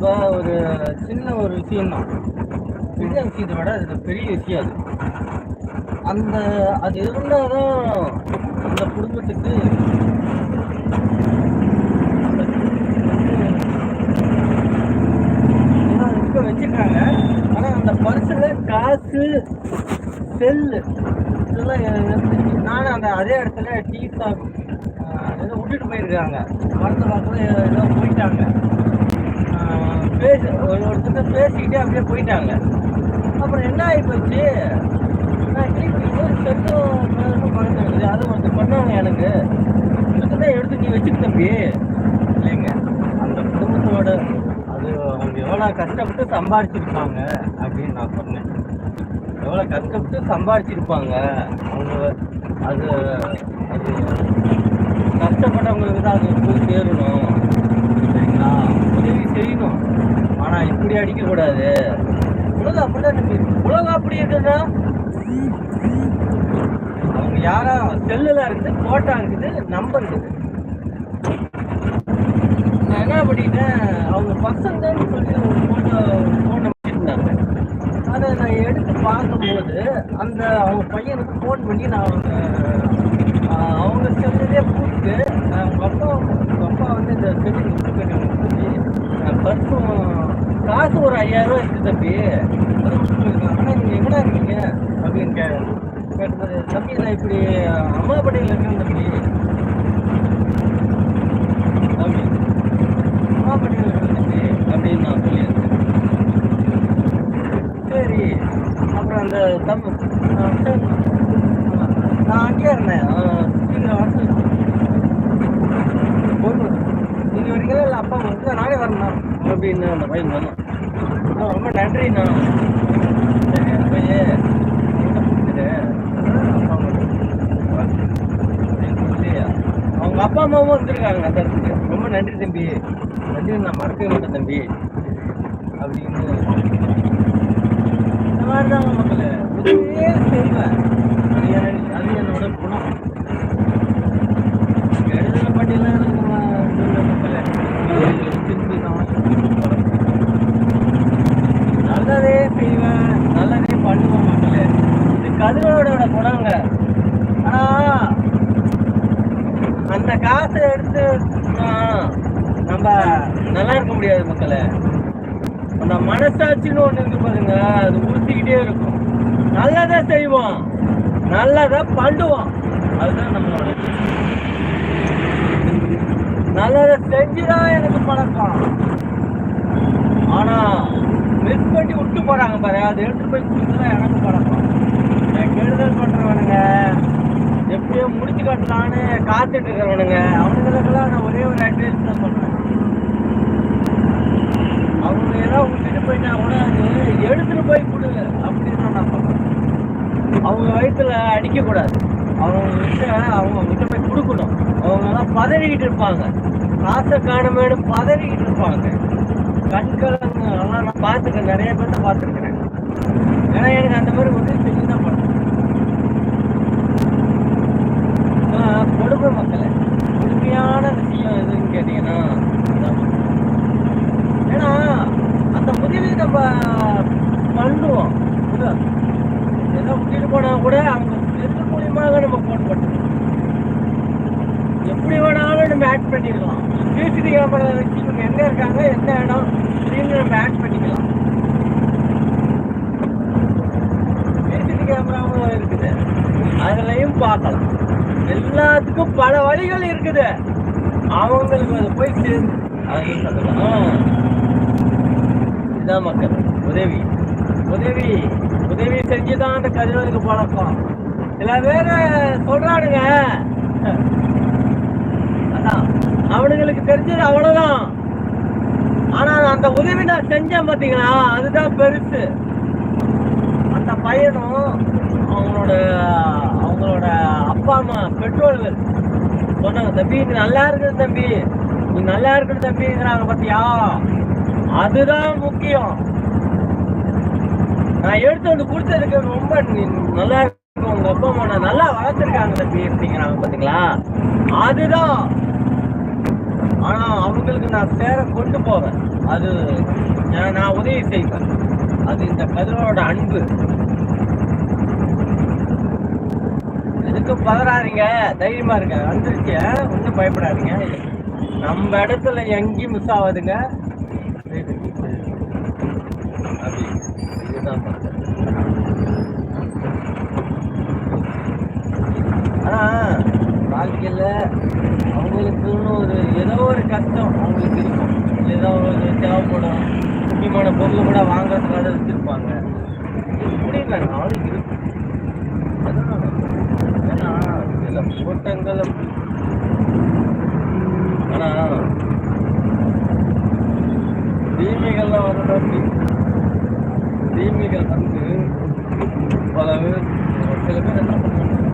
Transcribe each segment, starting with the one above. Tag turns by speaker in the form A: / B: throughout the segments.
A: இப்போ ஒரு சின்ன ஒரு விஷயம்தான். சின்ன விஷயத்தை விட அது பெரிய விஷயம் அது. அந்த அது இருந்தால் தான் அந்த குடும்பத்துக்கு வச்சிருக்காங்க. ஆனால் அந்த பர்சில் காசு செல்லு இதெல்லாம் இருந்துச்சு. நானும் அந்த அதே இடத்துல டீ ஷாப் ஏதோ விட்டுட்டு போயிருக்காங்க. மருந்து பார்க்கல ஏதோ போயிட்டாங்க. பேச ஒரு ஒருத்தர் பேசிக்கிட்டே அப்படியே போயிட்டாங்க. அப்புறம் என்ன ஆகி போச்சு நான் திருப்பி இன்னொரு செல்லும் இருக்குது அது ஒருத்தர் பண்ணாங்க எனக்கு. இதுக்கு எடுத்து நீ வச்சுக்க தம்பி. இல்லைங்க. அந்த குடும்பத்தோட அது அவங்க எவ்வளோ கஷ்டப்பட்டு சம்பாரிச்சிருப்பாங்க அப்படின்னு நான் சொன்னேன். எவ்வளோ கஷ்டப்பட்டு சம்பாரிச்சிருப்பாங்க. அவங்க அது அது கஷ்டப்பட்டவங்களுக்கு தான் அது போய் சேரணும். உதவி செய்யணும். ஆனால் இப்படி அடிக்கக்கூடாது. உலகம் அப்படிதான் உலகம் அப்படி இருக்குன்னா அவங்க யாரா? செல்லுல இருக்குது போட்டோ இருக்குது நம்பர் இருக்குது. நான் என்ன பண்ணிட்டேன்? அவங்க பசங்கன்னு சொல்லி ஒரு ஃபோட்டோ ஃபோன் நம்பர் இருந்தாங்க அதை நான் எடுத்து பார்க்கும்போது அந்த அவங்க பையனுக்கு ஃபோன் பண்ணி நான் அவங்க அவங்க செல்லுலேயே கூப்பிட்டு நான் அப்பா உங்கள் வந்து இந்த செல்லு விட்டு போயிருக்காங்க பர்ஸும் காசு ஒரு ஐயாயிரம் ரூபா இருக்குது தம்பி. அதை ஆனால் நீங்கள் எங்கடா இருக்கீங்க? அப்படின்னு கே கேட்டபோது தம்பி நான் இப்படி அம்மாப்பட்டியில் இருக்கேன் தம்பி. அப்படி அம்மாப்பட்டியில் இருக்கேன் தம்பி அப்படின்னு நான் சொல்லியிருக்கேன் சரி அப்புறம் அந்த தம் ஆ, சரி. நான் அங்கேயே இருந்தேன். ஆ, நீங்கள் வந்து போதும் நீங்கள் வரீங்களா இல்லை அப்பா வந்து நானே வரணும் அப்படின்னு அந்த பையன் ஆ, ரொம்ப நன்றிண்ணா சரி அந்த பையன் அவங்க அப்பா அம்மாவும் வந்திருக்காங்க அந்த இடத்துக்கு. ரொம்ப நன்றி தம்பி. நன்றி நான் மறக்கவே மாட்டேன் தம்பி. அப்படின்னு. இந்த மாதிரி தான் மக்களே. செய்வேன் அது என்னோட குணம் எழுதுன பட்டியலாம் எனக்கு ம- இல்லை மக்களே திருப்பி நான் நல்லதே செய்வேன் நல்லதே பண்ணுவேன் மக்களே இது கதிரோட குணங்க ஆனா அந்த காசை எடுத்து ஆ, நம்ம நல்லா இருக்க முடியாது மக்களே அந்த மனசாட்சின்னு ஒண்ணு இருக்கு பாருங்க. அது உறுத்திக்கிட்டே இருக்கும். நல்லதை செய்வோம். நல்லதை பண்ணுவோம். அதுதான் நம்மளோட நல்லதை செஞ்சுதான் எனக்கு பழக்கம். ஆனா மிஸ் பண்ணி விட்டு போறாங்க பாரு. அதை எடுத்து போய் கொடுத்துதான் எனக்கு பழக்கம். நான் கெடுதல் பண்றவனுங்க. எப்படியோ முடிச்சு கட்டலான்னு காத்துட்டு இருக்கிறவனுங்க. அவனுங்களுக்கெல்லாம் நான் ஒரே ஒரு அட்வைஸ் தான் சொல்றேன். அவங்க ஏதாவது விட்டுட்டு போயிட்டா கூட அது எடுத்துட்டு போய் கொடு அப்படின்னு நான் அவங்க வயிற்றுல அடிக்கக்கூடாது அவங்க கிட்ட அவங்க கிட்ட போய் கொடுக்கணும். அவங்க எல்லாம் பதறிக்கிட்டு இருப்பாங்க. காசை காணமேடு பதறிக்கிட்டு இருப்பாங்க. கண்கலங்க அதெல்லாம் நான் பார்த்துருக்கேன் நிறைய பேர்த்த பார்த்துருக்கிறேன். ஏன்னா எனக்கு அந்த மாதிரி உதவி செஞ்சு தான் பண்ணேன் கொடுமை மக்களை. கொடுமையான விஷயம் எதுன்னு கேட்டீங்கன்னா இதான் மக்களே. ஏன்னா அந்த உதவி நம்ம பண்ணுவோம் ஏதோ? விட்டுட்டு போனா கூட அவங்க எது மூலியமாக நம்ம ஃபோன் பண்ணுறோம் எப்படி வேணாலும் நம்ம ஆட் பண்ணிக்கலாம். சிசிடிவி கேமரா வச்சு இவங்க எங்க இருக்காங்க எந்த இடம் அப்படின்னு நம்ம ஆட் பண்ணிக்கலாம். சிசிடிவி கேமராவும் இருக்குது. அதுலையும் பார்க்கலாம். எல்லாத்துக்கும் பல வழிகள் இருக்குது. அவங்களுக்கு அது போய் சேர்ந்து அதையும் சொல்லலாம். அதுதான் மக்கள் உதவி உதவி உதவி செஞ்சுதான் அந்த கதிரவனுக்கு பழக்கம் சில பேர் சொல்றானுங்க அதான் அவனுங்களுக்கு தெரிஞ்சது அவ்வளவுதான் ஆனா அந்த உதவி நான் செஞ்சேன் பாத்தீங்களா அதுதான் பெருசு அந்த பையனும் அவங்களோட அவங்களோட அப்பா அம்மா பெற்றோர்கள் சொன்னாங்க தம்பி நீ நல்லா இருக்குது தம்பி நீ நல்லா இருக்குது தம்பிங்கிறாங்க பாத்தியா அதுதான் முக்கியம். நான் எடுத்து வந்து கொடுத்ததுக்கு ரொம்ப நல்லா இருக்கும். உங்க அப்பா அம்மா நல்லா வளர்த்துருக்காங்க தம்பி அப்படிங்கிறாங்க பாத்தீங்களா? அதுதான். ஆனா அவங்களுக்கு நான் சேர கொண்டு போவேன். அது நான் உதவி செய்வேன். அது இந்த கதிரோட அன்பு. இதுக்கு பதறாதீங்க? தைரியமா இருங்க. வந்துருச்சு. ஒன்றும் பயப்படாதீங்க. நம்ம இடத்துல எங்கேயும் மிஸ் ஆகாதுங்க அப்படி இதுதான் பண்றது. ஆனால் வாழ்க்கையில் அவங்களுக்குன்னு ஒரு ஏதோ ஒரு கஷ்டம் அவங்களுக்கு இருக்கும். ஏதோ ஒரு தேவைப்படும். முக்கியமான பொருள் கூட வாங்குறதுக்காக வச்சிருப்பாங்க. முடியல நாளைக்கு இருக்கும் அதுதான் ஏன்னா சில கூட்டங்கள் ஆனால் தீமைகள்லாம் வரணும் தீமைகள் வந்து பல பேர் சில பேர் என்ன பண்ணுவாங்க?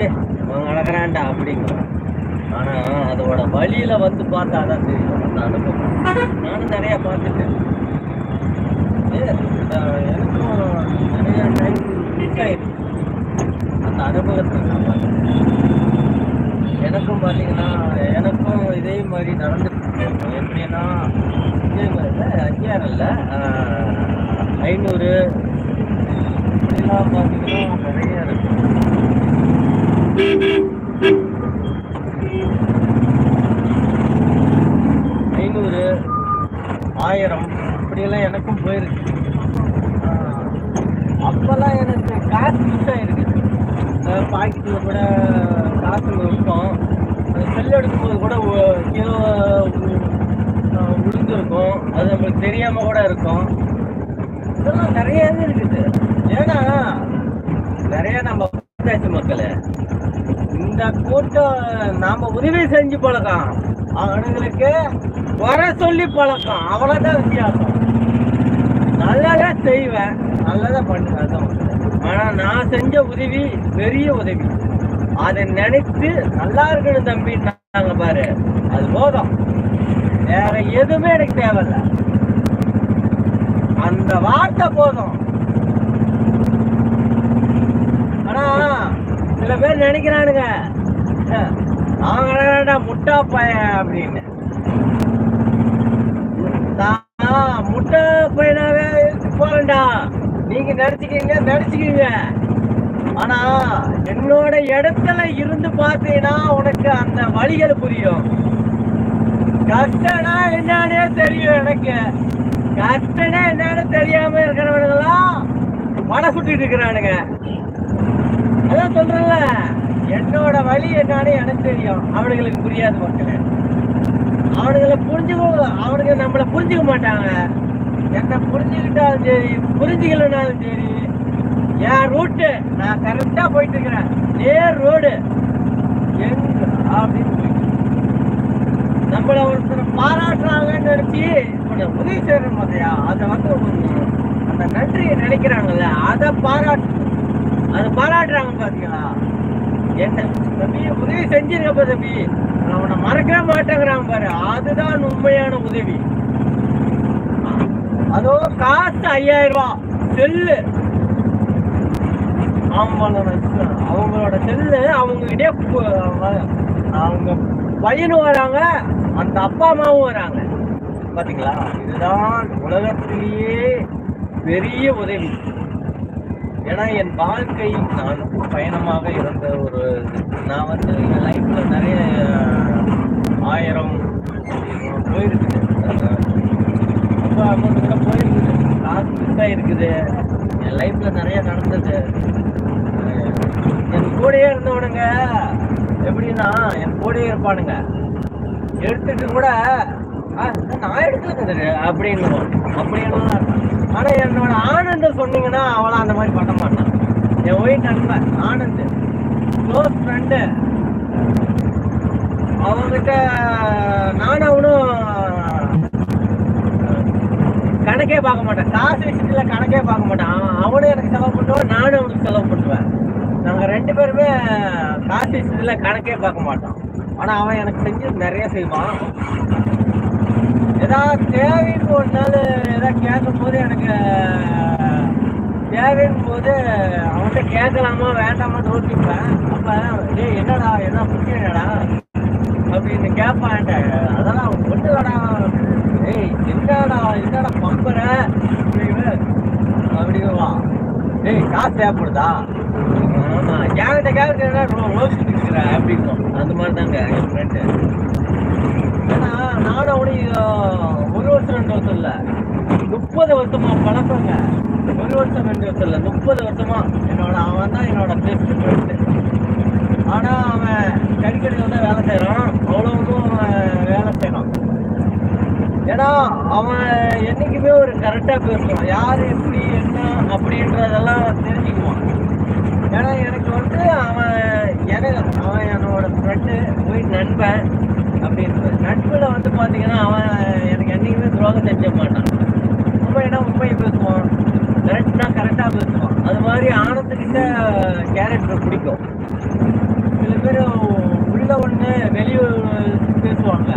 A: இவன் வளர்கிறான்டா நடக்கிறான்டா அப்படிங்கிறான் ஆனால் அதோட வழியில் வந்து பார்த்தா தான் தெரியும் அந்த அனுபவம். நானும் நிறையா பார்த்துட்டேன். ஏ, எனக்கும் நிறைய டைம் மிஸ் ஆயிடுச்சு. அந்த அனுபவத்தை நான் பார்த்தேன். எனக்கும் பார்த்தீங்கன்னா எனக்கும் இதே மாதிரி நடந்துட்டு எப்படின்னா இதே மாதிரி இல்லை ஐயாயிரம் இல்லை ஐநூறு இப்படிலாம் பார்த்தீங்கன்னா நிறைய இருக்கும் ஐநூறு ஆயிரம் இப்படியெல்லாம் எனக்கும் போயிருக்கு. அப்போல்லாம் எனக்கு காசு மிஸ் ஆயிருக்கு. பாக்கெட்டில் கூட காசு இருக்கும். அது செல் எடுக்கும்போது கூட கீழே உ- அது நம்மளுக்கு தெரியாம கூட இருக்கும். இதெல்லாம் நிறைய இருக்குது. ஏன்னா நிறைய நம்ம பஞ்சாயத்து மக்களே இந்த கூட்டம் நாம உதவி செஞ்சு பழக்கம். அவனுங்களுக்கு வர சொல்லி பழக்கம். அவ்வளோதான் வித்தியாசம். நல்லதா செய்வேன். நல்லதா பண்ணுவேன் அதான் ஆனா நான் செஞ்ச உதவி பெரிய உதவி. அதை நினைத்து நல்லா இருக்கணும் தம்பி நாங்க பாரு. அது போதும். வேற எதுவுமே எனக்கு தேவையில்ல. அந்த வார்த்தை போதும் ஆனா சில பேர் நினைக்கிறானுங்க. அஹ், அவன் முட்டா பையன் அப்படின்னு. நான் பையனாவே இருந்து போறேன்டா. நீங்க நடிச்சுக்கீங்க நடிச்சுக்கீங்க ஆனா என்னோட இடத்துல இருந்து பார்த்தீங்கன்னா உனக்கு அந்த வழிகள் புரியும். கஷ்டம்னா என்னன்னே தெரியும் எனக்கு. கஷ்டம்னா என்னன்னு தெரியாம இருக்கிறவனுங்கெல்லாம் மன சுட்டிட்டு இருக்கிறானுங்க. அதான் சொல்றேன்ல என்னோட வழி என்னன்னு எனக்கு தெரியும். அவனுங்களுக்கு புரியாது மக்களே. அவனுங்களை புரிஞ்சுக்க அவனுங்க நம்மளை புரிஞ்சுக்க மாட்டாங்க. என்ன புரிஞ்சுக்கிட்டாலும் சரி புரிஞ்சுக்கலனாலும் சரி என் ரூட்டு நான் கரெக்டா போயிட்டு இருக்கிறேன் நேர் ரோடு எங்க அப்படின்னு போயிட்டு. நம்மள ஒருத்தர் பாராட்டுறாங்கன்னு நினைச்சு இப்ப உதவி செய்யறோம் பார்த்தியா அதை வந்து அந்த நன்றியை நினைக்கிறாங்கல்ல அதை பாராட்டு அதை பாராட்டுறாங்க பாத்தீங்களா? என்ன? தம்பி உதவி செஞ்சிருக்கப்ப தம்பி. அவனை மறக்கவே மாட்டேங்கிறான் பாரு. அதுதான் உண்மையான உதவி. அதோ காசு ஐயாயிரம் ரூபாய் செல்லு. அவங்களோட அவங்களோட செல்லு அவங்க அவங்க பையனும் வராங்க அந்த அப்பா அம்மாவும் வராங்க. பாத்தீங்களா? இதுதான் உலகத்திலேயே பெரிய உதவி. ஏன்னா என் வாழ்க்கை நான் பயணமாக இருந்த ஒரு நான் வந்து என் லைஃப்ல நிறைய ஆயிரம் போயிருக்குது. ரொம்ப அமௌண்ட் போயிருக்குது. காசு மிஸ் இருக்குது. என் லைஃப்ல நிறைய நடந்தது. என் கூடயே இருந்தவனுங்க எப்படின்னா என் கூடயே இருப்பானுங்க. எடுத்துட்டு கூட "ஆ, நான் எடுக்கல கதிரு அப்படின்னு ஆனா என்னோட ஆனந்த சொன்னீங்கன்னா அவளை அந்த மாதிரி பண்ண மாட்டான் என் ஒயிட் நண்பன் ஆனந்த். க்ளோஸ் ஃப்ரெண்டு அவங்கிட்ட நானும் அவனும் கணக்கே பார்க்க மாட்டேன். காசு விஷயத்துல கணக்கே பார்க்க மாட்டான். அவனும் எனக்கு செலவு பண்ணுவான் நானும் அவனுக்கு செலவு பண்ணுவேன். நாங்க ரெண்டு பேருமே காசு விஷயத்துல கணக்கே பார்க்க மாட்டோம். ஆனா அவன் எனக்கு செஞ்சு நிறைய செய்வான். ஏதாவது தேவைன்னு ஒரு நாள் ஏதாவது கேட்கும் போது எனக்கு தேவைன்னு போது அவன்கிட்ட கேட்கலாமா வேண்டாமா தோற்றிப்பேன் அப்போ ஏ என்னடா என்ன என்னடா அப்படின்னு கேட்பான்ட்ட. அதெல்லாம் ஒன்றுடா வேடா ஏய் என்னடா என்னடா பம்புற அப்படின்னு அப்படிவா. ஏய் காசு தேவைப்படுதா? ஆமாம் என்கிட்ட கேட்கறா ரோஸ் இருக்கிற அப்படிங்கும் அந்த மாதிரி தாங்க என் ஃப்ரெண்டு நாடு நானும் ஒரு வருஷம் ரெண்டு வருஷம் இல்லை. முப்பது வருஷமா பழக்கங்க. ஒரு வருஷம் ரெண்டு வருஷம் இல்லை. முப்பது வருஷமா என்னோட அவன் தான் என்னோட பெஸ்ட் ஃப்ரெண்டு ஆனால் அவன் கறிக்கடையில் தான் வேலை செய்கிறான் அவ்வளோவும் அவன் வேலை செய்யணும் ஏன்னா அவன் என்றைக்குமே ஒரு கரெக்டாக பேசுவான். யார் எப்படி என்ன அப்படின்றதெல்லாம் தெரிஞ்சுக்குவான். ஏன்னா எனக்கு வந்து அவன் எனக்கு அவன் என்னோட ஃப்ரெண்டு போய் நண்பன். நட்பில் வந்து பார்த்தீங்கன்னா அவன் எனக்கு என்றைக்குமே துரோகம் செஞ்ச மாட்டான். உண்மைனா உண்மையை பேசுவான். கரெக்ட்னா கரெக்டாக பேசுவான். அது மாதிரி ஆனந்துக்கிட்ட கேரக்டர் பிடிக்கும். சில பேர் உள்ள ஒன்று வெளியே பேசுவாங்க.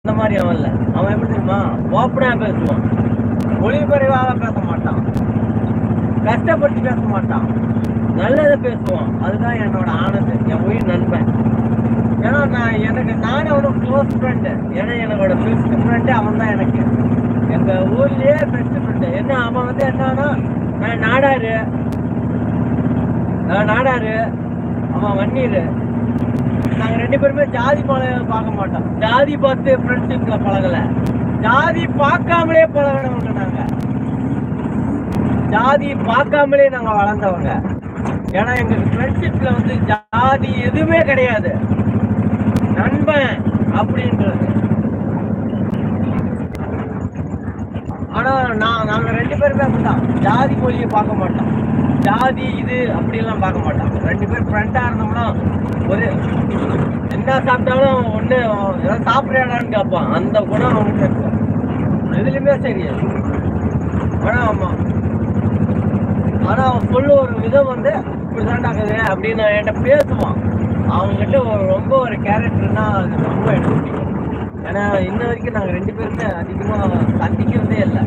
A: அந்த மாதிரி அவன் இல்லை. அவன் எப்படி தெரியுமா? ஓப்பனாக பேசுவான். ஒளிபரவாக பேச மாட்டான். கஷ்டப்பட்டு பேச மாட்டான். நல்லதை பேசுவான். அதுதான் என்னோட ஆனந்தம் என் உயிர் நண்பன். ஏன்னா நான் எனக்கு நானே அவனும் க்ளோஸ் ஃப்ரெண்டு ஏன்னா என்னோட பெஸ்ட் ஃப்ரெண்டு அவன் தான் எனக்கு. எங்கள் ஊர்லேயே பெஸ்ட் ஃப்ரெண்டு என்ன அவன் வந்து என்னன்னா நான் நாடாரு. நான் நாடாரு. அவன் வன்னீர் நாங்கள் ரெண்டு பேருமே ஜாதி பழக பார்க்க மாட்டோம். ஜாதி பார்த்து ஃப்ரெண்ட்ஷிப்பில் பழகலை. ஜாதி பார்க்காமலே பழகினவங்க நாங்கள் ஜாதி பார்க்காமலே நாங்கள் வளர்ந்தவங்க. ஏன்னா எங்களுக்கு ஃப்ரெண்ட்ஷிப்பில் வந்து ஜாதி எதுவுமே கிடையாது. நண்பன் அப்படின்றது. ஆனால் நான் நாங்கள் ரெண்டு பேருமே அப்படிதான் ஜாதி மொழியை பார்க்க மாட்டோம். ஜாதி இது அப்படிலாம் பார்க்க மாட்டோம். ரெண்டு பேரும் ஃப்ரெண்டாக இருந்தோம்னா ஒரு என்ன சாப்பிட்டாலும் ஒன்று ஏதாவது சாப்பிட்றாடான்னு கேட்பான். அந்த குணம் அவனுக்கு இருக்கும். எதுலையுமே சரி ஆனால் ஆமாம் ஆனால் அவன் சொல்ல ஒரு விதம் வந்து இப்படிதான்டாக்குது அப்படின்னு என்கிட்ட பேசுவான். அவங்ககிட்ட ஒரு ரொம்ப ஒரு கேரக்டர்னா அது ரொம்ப எனக்கு பிடிக்கும் ஏன்னா இன்ன வரைக்கும் நாங்கள் ரெண்டு பேருமே அதிகமாக சந்திக்கிறதே இல்லை.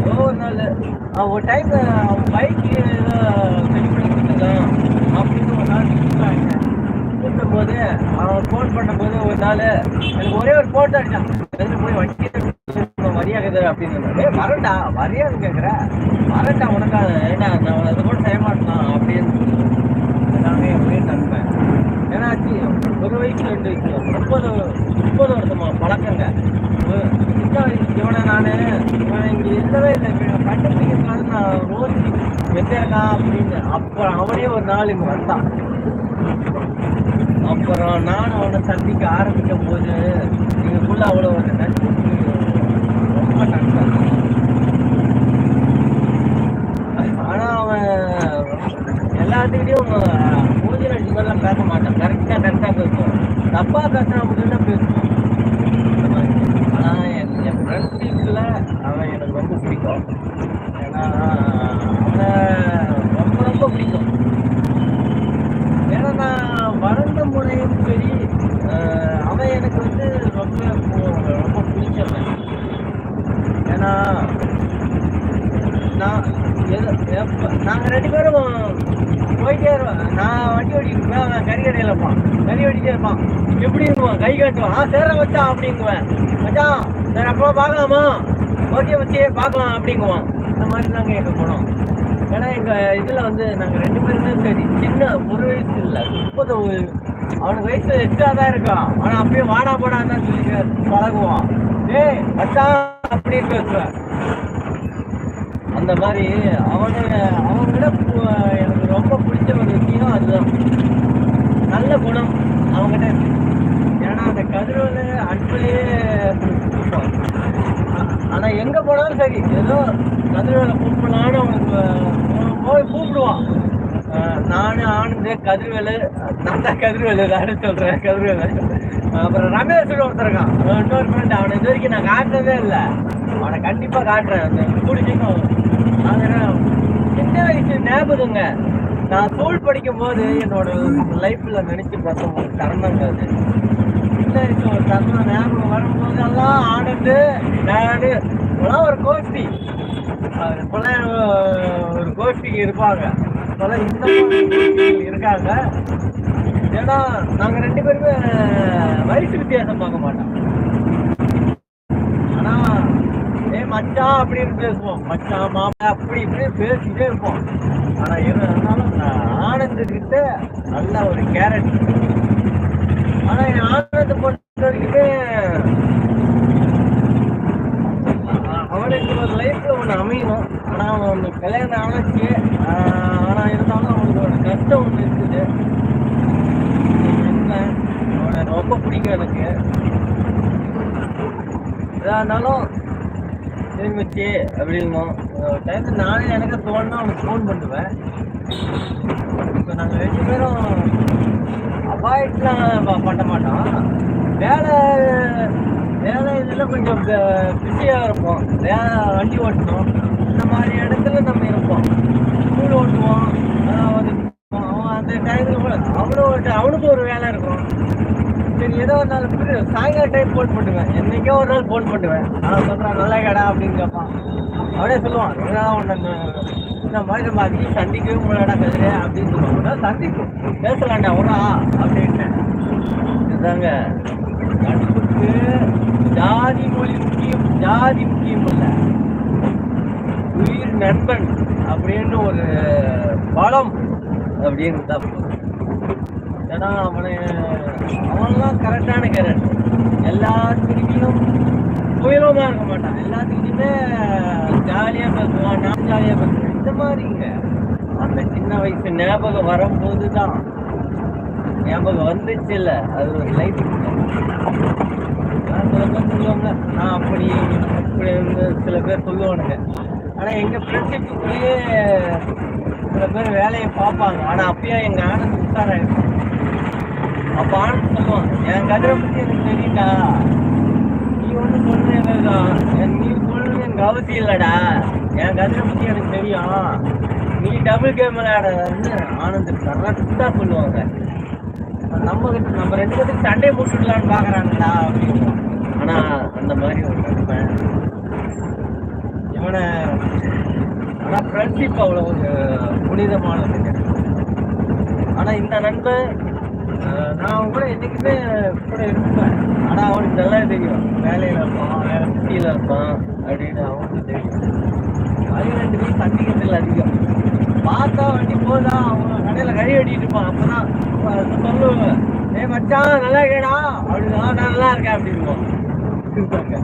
A: ஏதோ ஒரு நாள் அவன் ஒரு டைம் அவன் பைக்கு ஏதோ சரி பண்ணி கொடுத்துருக்கான் அப்படின்னு ஒரு நாள் கூப்பிட்டாங்க கூப்பிட்ட போது அவன் ஃபோன் பண்ணும்போது ஒரு நாள் எனக்கு ஒரே ஒரு ஃபோட்டோ அடிச்சான். போய் வண்டி வரியாகுது அப்படின்னு ஏ வரண்டா வரியான்னு கேட்குற வரண்டா உனக்கு என்ன நான் அது கூட செய்ய மாட்டேன் அப்படின்னு எல்லாமே அப்படின்னு நம்பேன் ஏன்னாச்சு ஒரு வயசு ரெண்டு வயசு முப்பது முப்பது வருஷமா பழக்கங்க. சின்ன இவனை நான் இவன் இங்கே இல்லவே இல்லை இவனை கண்டுபிடிக்கிறதுனால நான் ரோஜி வெத்தேக்கா அப்படின்னு. அப்புறம் அவனே ஒரு நாள் இங்கே வந்தான். அப்புறம் நான் அவனை சந்திக்க ஆரம்பிக்கும் போது இதுக்குள்ள அவ்வளோ ஒரு நட்பு ரொம்ப நட்பு ஆனா அவன் எல்லாத்துக்கிட்டையும் மூஞ்சில அடிச்சுலாம் பேச மாட்டான் கரெக்டாக கரெக்டா பேசுவான் தப்பா பேசுனா மட்டும்தான் பேசுவான் ஆனால் என் என் என் ஃப்ரெண்ட்ஷிப்ல அவன் எனக்கு ரொம்ப பிடிக்கும் ஏன்னா அவனை ரொம்ப ரொம்ப பிடிக்கும் ஏன்னா நான் வளர்ந்த முறையும் சரி அஹ் அவன் எனக்கு வந்து ரொம்ப ரொம்ப பிடிச்சவன் ஏன்னா நான் எது எப்ப- நாங்க ரெண்டு பேரும் போயிட்டே இருப்போம் நான் வண்டி ஓட்டிட்டு இருப்பேன் கறி கடையில் இருப்பான். கறி ஓட்டிட்டே இருப்பான். எப்படி இருப்பான்? கை காட்டுவான். ஆ சேர வச்சான் அப்படிங்குவேன். மச்சான் சரி அப்புறம் பார்க்கலாமா? ஓகே வச்சு பார்க்கலாம் அப்படிங்குவான். இந்த மாதிரி நாங்கள் எங்கே போனோம். ஏன்னா எங்கள் இதில் வந்து நாங்கள் ரெண்டு பேருமே சரி. சின்ன ஒரு வயசு இல்லை. முப்பது அவனுக்கு வயசு எக்ஸ்ட்ரா தான் இருக்கான் ஆனால் அப்படியே வாடா போடான்னு தான் சொல்லி பழகுவான். ஏய் மச்சான் அப்படின்னு பேசுவேன். அந்த மாதிரி அவனை அவங்கள எனக்கு ரொம்ப பிடிச்ச ஒரு விஷயம் அதுதான். நல்ல குணம் அவங்ககிட்ட இருக்கு. ஏன்னா அந்த கதிரோல அன்புலேயே ஆனால் எங்கே போனாலும் சரி ஏதோ கதிரோல கூப்பிடலான்னு அவனுக்கு போய் கூப்பிடுவான். நானு ஆனந்து கதிர்வேலு நான் கதிர்வேலு நானு சொல்றேன் கதிர்வேலு. அப்புறம் ரமேஷன் ஒருத்தருக்கான் இன்னொரு ஃப்ரெண்ட் அவனை இது வரைக்கும் நான் காட்டுறதே இல்லை. அவனை கண்டிப்பாக காட்டுறேன். அந்த கூடி அதனால் சின்ன வயசு ஞாபகங்க. நான் ஸ்கூல் படிக்கும் போது என்னோட லைஃப்பில் நினைச்சு பார்த்த ஒரு தருணங்க அது. சின்ன வயசு ஒரு தருணம் ஞாபகம் வரும்போதெல்லாம் ஆனந்து நானு ஒரு கோஷ்டி. அது இப்போல்லாம் ஒரு கோஷ்டிக்கு இருப்பாங்க. இப்பெல்லாம் இந்த இருக்காங்க. ஏன்னா நாங்க ரெண்டு பேருமே வயசு வித்தியாசம் பார்க்க மாட்டோம். ஆனால் ஏ மச்சான் அப்படின்னு பேசுவோம். மச்சான் மாமா அப்படி இப்படி பேசிட்டே இருப்போம். ஆனா எது இருந்தாலும் ஆனந்த் கிட்ட நல்ல ஒரு கேரட் ஆனா என் ஆனந்த பொறுத்த வரைக்குமே அ- அவனுக்கு ஒரு லைஃப்ல ஒன்று அமையணும் ஆனா அவன் கல்யாணம் ஆனச்சு ஆனா இருந்தாலும் அவனுக்கு ஒரு கஷ்டம் ஒன்று இருக்குது என்ன அவனை ரொம்ப பிடிக்கும் எனக்கு எதா இருந்தாலும் அப்படின்னும். ஒரு நானே எனக்கு தோணுனா அவனுக்கு ஃபோன் பண்ணுவேன். இப்போ நாங்கள் ரெண்டு பேரும் அவாய்ட்லாம் பண்ண மாட்டோம். வேலை வேலை இதில் கொஞ்சம் பிஸியாக இருப்போம். வேலை வண்டி ஓட்டணும் இந்த மாதிரி இடத்துல நம்ம இருப்போம். ஸ்கூல் ஓட்டுவோம். அவன் அந்த டைமுக்கு கூட அவனும் ஒரு அவனுக்கும் ஒரு வேலை இருக்கும். ஏதோ ஒரு நாள் புரிய சாயங்காலம் டைம் ஃபோன் பண்ணுவேன். என்னைக்கோ ஒரு நாள் ஃபோன் பண்ணுவேன். ஆனால் சொல்கிறான் நல்லா கடை அப்படின்னு கேட்பான் அவனே சொல்லுவான் என்ன ஒன்று இந்த மாதிரி நம்ம அதிகம் சந்திக்கவே முடியாடா கதிரே அப்படின்னு சொல்லுவாங்க சந்திக்கும். பேசலாம்டா உடா அப்படின்ட்டு இதுதாங்க நட்புக்கு ஜாதி மொழி முக்கியம் ஜாதி முக்கியம் இல்லை. உயிர் நண்பன் அப்படின்னு ஒரு பலம் அப்படின்னு தான் ஏன்னா அவனை அவன்லாம் கரெக்டான கேரட் திருப்பியும் உயரமாக இருக்க மாட்டான். எல்லாத்துக்கிட்டையுமே ஜாலியாக பேசுவான் நான் ஜாலியாக பேசுவேன். இந்த மாதிரிங்க அந்த சின்ன வயசு ஞாபகம் வரும்போது தான் ஞாபகம் வந்துச்சு இல்லை. அது ஒரு லைஃப் சில பேர் சொல்லுவாங்க நான் அப்படி அப்படி வந்து சில பேர் சொல்லுவானுங்க. ஆனால் எங்கள் ஃப்ரெண்ட்ஷிப்புக்குள்ளேயே சில பேர் வேலையை பார்ப்பாங்க. ஆனால் அப்பயே எங்கள் ஆனந்த் உஷாராயிருக்கும் அப்போ ஆனந்த் சொல்லுவான் என் கதிரை பற்றி எனக்கு தெரியும்டா. நீ ஒன்று சொல்லுதான் நீ சொல்லணும் எனக்கு அவசியம் இல்லைடா. என் கதிரை பற்றி எனக்கு தெரியும். நீ டபுள் கேம் விளையாடுறன்னு ஆனந்த் கரெக்டாக சொல்லுவாங்க. நம்ம நம்ம ரெண்டு பேருக்கு சண்டை போட்டுக்கலான்னு பார்க்குறாங்களா அப்படின்னு. ஆனால் அந்த மாதிரி ஒரு நண்பன் இவனை ஆனால் ஃப்ரெண்ட்ஷிப் அவ்வளோ ஒரு புனிதமானது ஆனால் இந்த நண்பன் நான் கூட என்றைக்குமே கூட இருப்பேன் ஆனால் அவனுக்கு நல்லா தெரியும். வேலையில் இருப்பான் வேலை சிட்டியில் இருப்பான் அப்படின்னு அவனுக்கு தெரியும். அது ரெண்டு பேரும் அதிகம். பார்த்தா வண்டி போதா அவன் கடையில் கறி வெட்டிட்டு இருப்பான். அப்பதான் சொல்லுவேன் ஏ மச்சான் நல்லா இருக்கேடா. அப்படின்னு நான் நல்லா இருக்கேன் அப்படின்வான் இருப்பாங்க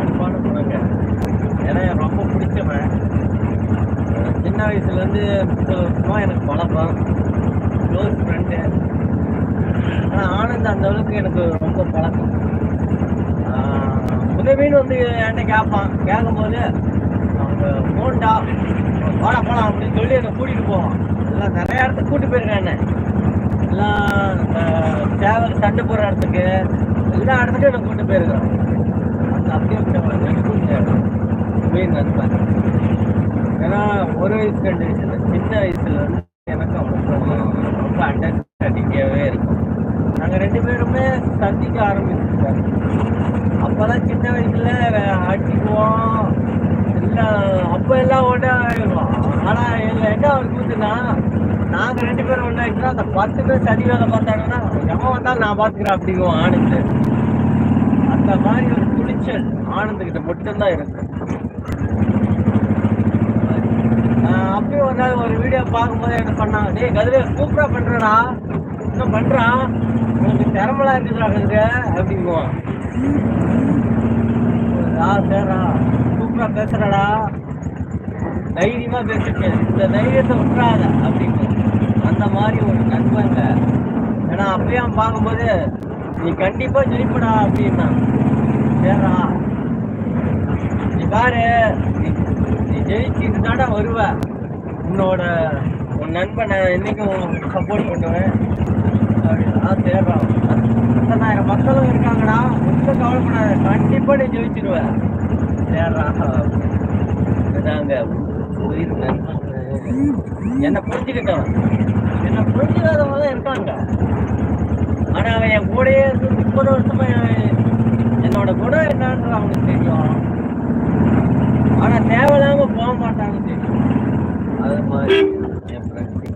A: அன்பான குணங்க ஏன்னா எனக்கு ரொம்ப பிடிச்சவன். சின்ன வயசுலேருந்து எனக்கு பழக்கம். க்ளோஸ் ஃப்ரெண்டு ஆனால் ஆனந்த் அந்த அளவுக்கு எனக்கு ரொம்ப பழக்கம். உதவின்னு வந்து என்கிட்ட கேட்பான் கேட்கும்போது அவங்க போண்டா போட போலாம் அப்படின்னு சொல்லி என்னை கூட்டிகிட்டு போவான். எல்லாம் நிறைய இடத்துக்கு கூட்டி போயிருக்கேன் என்ன. எல்லாம் தேவை சண்டை போடுற இடத்துக்கு எல்லா இடத்துக்கும் என்னை கூட்டி போயிருக்கான் அந்த அப்படியே நண்பன் ஏன்னா ஒரு வயசு ரெண்டு சின்ன வயசுல இருந்து எனக்கு அவனுக்கு ரொம்ப அண்டர்ஸ்டாண்டிங்காகவே இருக்கும். நாங்கள் ரெண்டு பேருமே சந்திக்க ஆரம்பிச்சிருக்காரு அப்போல்லாம் சின்ன வயசில் வே- அடிக்குவோம் எல்லாம் அப்போ எல்லாம் ஒன்றா ஆயிடுவோம். ஆனால் இதில் என்ன ஒரு கூத்துனா நாங்கள் ரெண்டு பேரும் ஒன்றா இருக்கிறோம். அந்த பத்து பேர் சதி வேலை பார்த்தாங்கன்னா எவன் வந்தாலும் நான் பார்த்துக்கிறேன் அப்படிங்குவோம் ஆனந்த். அந்த மாதிரி ஒரு துணிச்சல் ஆனந்துக்கிட்ட மட்டும்தான் இருக்குது அப்பயும் ஒரு நாள் ஒரு வீடியோ பார்க்கும்போது என்ன பண்ணாங்க? டே கதிரே சூப்பரா பண்ணுறடா இன்னும் பண்றான் உனக்கு திறமலா இருக்குதுடா கதிர அப்படிங்குவான் ஆ சரிடா. சூப்பரா பேசுகிறடா தைரியமா பேசிருக்கேன் இந்த தைரியத்தை விட்டுறாத அப்படின்னு அந்த மாதிரி ஒரு நண்பங்க. ஏன்னா அப்பயும் பார்க்கும்போது நீ கண்டிப்பாக ஜெயிப்படா அப்படின்னா. சரிடா நீ பாரு. நீ- ஜெயிச்சுட்டு தாடா வருவ. உன்னோட உன் நண்பனை என்றைக்கும் சப்போர்ட் பண்ணுவேன். அப்படின்னா தேடுறான். பத்தாயிரம் மக்களும் இருக்காங்கடா. ஒன்றும் கவலைப்படாத. கண்டிப்பாக நீ ஜெயிச்சிருவேன் தேடுறான் இதாங்க உயிர் நண்பன் என்னை புரிஞ்சுக்கிட்டவன்? என்னை புரிஞ்சுக்காதவங்க தான் இருக்காங்க. ஆனால் அவன் என் கூடயே இருந்து முப்பது வருஷமா என்னோட குணம் என்னன்றது அவனுக்கு தெரியும். ஆனால் தேவையில்லாமல் போக மாட்டான்னு தெரியும். அது மாதிரி என் ஃப்ரெண்ட்ஸு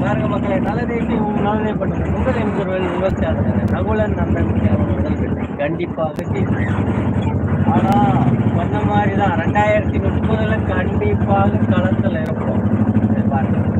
A: பாருங்க மக்களை நல்லதேசி நல்லதே பண்ணுங்க முதல் எம்ஜிஆர் விவசாயிகள் நகுலன் நந்தனுக்கு முதல் கண்டிப்பாக ஆனால் சொன்ன மாதிரி தான் ரெண்டாயிரத்தி முப்பதில் கண்டிப்பாக களத்தில் இருக்கும் பாருங்கள்